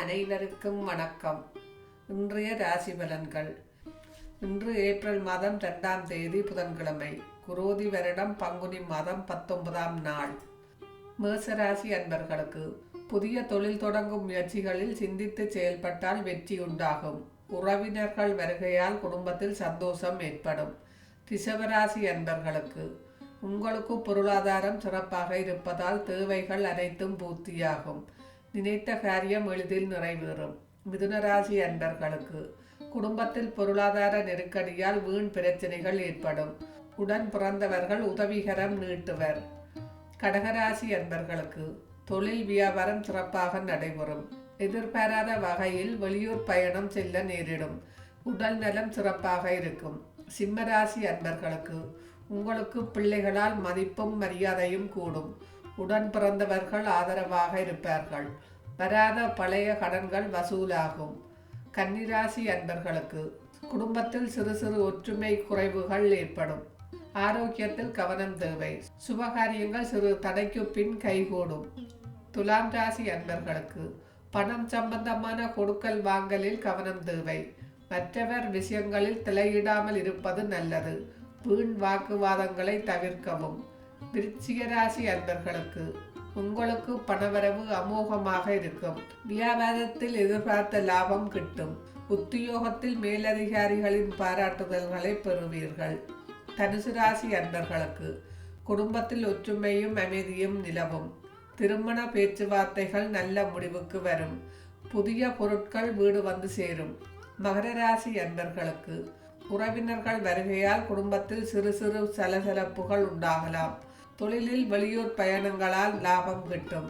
அனைவருக்கும் வணக்கம். இன்றைய ராசி பலன்கள். இன்று ஏப்ரல் மாதம் ரெண்டாம் தேதி புதன்கிழமை. குரோதி வருடம் பங்குனி மாதம் பத்தொன்பதாம் நாள். மேசராசி அன்பர்களுக்கு புதிய தொழில் தொடங்கும் முயற்சிகளில் சிந்தித்து செயல்பட்டால் வெற்றி உண்டாகும். உறவினர்கள் வருகையால் குடும்பத்தில் சந்தோஷம் ஏற்படும். ரிஷவராசி அன்பர்களுக்கு உங்களுக்கு பொருளாதாரம் சிறப்பாக இருப்பதால் தேவைகள் அனைத்தும் பூர்த்தியாகும். நினைத்த காரியம் எளிதில் நிறைவேறும். மிதுனராசி அன்பர்களுக்கு குடும்பத்தில் பொருளாதார நெருக்கடியால் வீண் பிரச்சனைகள் ஏற்படும். உடன் பிறந்தவர்கள் உதவிகரம் நீட்டுவர். கடகராசி அன்பர்களுக்கு தொழில் வியாபாரம் சிறப்பாக நடைபெறும். எதிர்பாராத வகையில் வெளியூர் பயணம் செல்ல நேரிடும். உடல் நலம் சிறப்பாக இருக்கும். சிம்மராசி அன்பர்களுக்கு உங்களுக்கு பிள்ளைகளால் மதிப்பும் மரியாதையும் கூடும். உடன் பிறந்தவர்கள் ஆதரவாக இருப்பார்கள். வராத பழைய கடன்கள் வசூலாகும். கன்னிராசி அன்பர்களுக்கு குடும்பத்தில் சிறு சிறு ஒற்றுமை குறைவுகள் ஏற்படும். ஆரோக்கியத்தில் கவனம் தேவை. சுபகாரியங்கள் சிறு தடைக்கு பின் கைகூடும். துலாம் ராசி அன்பர்களுக்கு பணம் சம்பந்தமான கொடுக்கல் வாங்கலில் கவனம் தேவை. மற்றவர் விஷயங்களில் தலையிடாமல் இருப்பது நல்லது. வீண் வாக்குவாதங்களை தவிர்க்கவும். விருச்சிக ராசி அன்பர்களுக்கு உங்களுக்கு பணவரவு அமோகமாக இருக்கும். வியாபாரத்தில் எதிர்பார்த்த லாபம் கிட்டும். உத்தியோகத்தில் மேலதிகாரிகளின் பாராட்டுதல்களை பெறுவீர்கள். தனுசு ராசி அன்பர்களுக்கு குடும்பத்தில் ஒற்றுமையும் அமைதியும் நிலவும். திருமண பேச்சுவார்த்தைகள் நல்ல முடிவுக்கு வரும். புதிய பொருட்கள் வீடு வந்து சேரும். மகர ராசி அன்பர்களுக்கு உறவினர்கள் வருகையால் குடும்பத்தில் சிறு சிறு சலசலப்புகள் உண்டாகலாம். தொழிலில் வெளியூர் பயணங்களால் லாபம் கிட்டும்.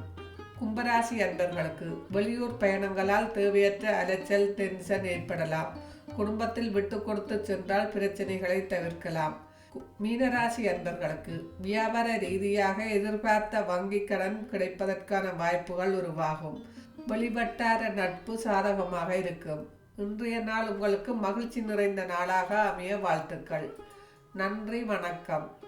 கும்பராசி அன்பர்களுக்கு வெளியூர் பயணங்களால் தேவையற்ற அலைச்சல் டென்ஷன் ஏற்படலாம். குடும்பத்தில் விட்டு கொடுத்து சென்றால் பிரச்சனைகளை தவிர்க்கலாம். மீனராசி அன்பர்களுக்கு வியாபார ரீதியாக எதிர்பார்த்த வங்கிக் கடன் கிடைப்பதற்கான வாய்ப்புகள் உருவாகும். வெளிவட்டார நட்பு சாதகமாக இருக்கும். இன்றைய நாள் உங்களுக்கு மகிழ்ச்சி நிறைந்த நாளாக அமைய வாழ்த்துக்கள். நன்றி வணக்கம்.